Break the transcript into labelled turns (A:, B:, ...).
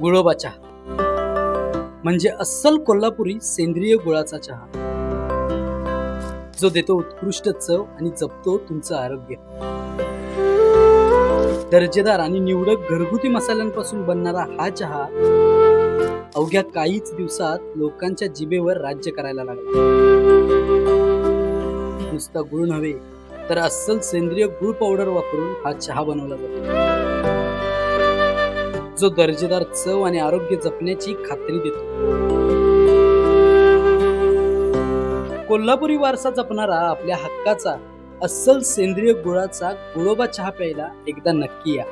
A: गुळोबा चहा. म्हणजे अस्सल कोल्हापुरी सेंद्रिय गुळाचा चहा. जो देतो उत्कृष्ट चव आणि जपतो तुमचं आरोग्य. दर्जेदार आणि निवडक घरगुती मसाल्यांपासून बनणारा हा चहा अवघ्या काहीच दिवसात लोकांच्या जिभेवर राज्य करायला लागला. नुसता गुळ नव्हे तर अस्सल सेंद्रिय गुळ पावडर वापरून हा चहा बनवला जातो. जो दर्जेदार चव आणि आरोग्य जपण्याची खात्री देतो. कोल्हापुरी वारसा जपणारा आपल्या हक्काचा अस्सल सेंद्रिय गुळाचा गुळोबा चहा प्यायला एकदा नक्की या.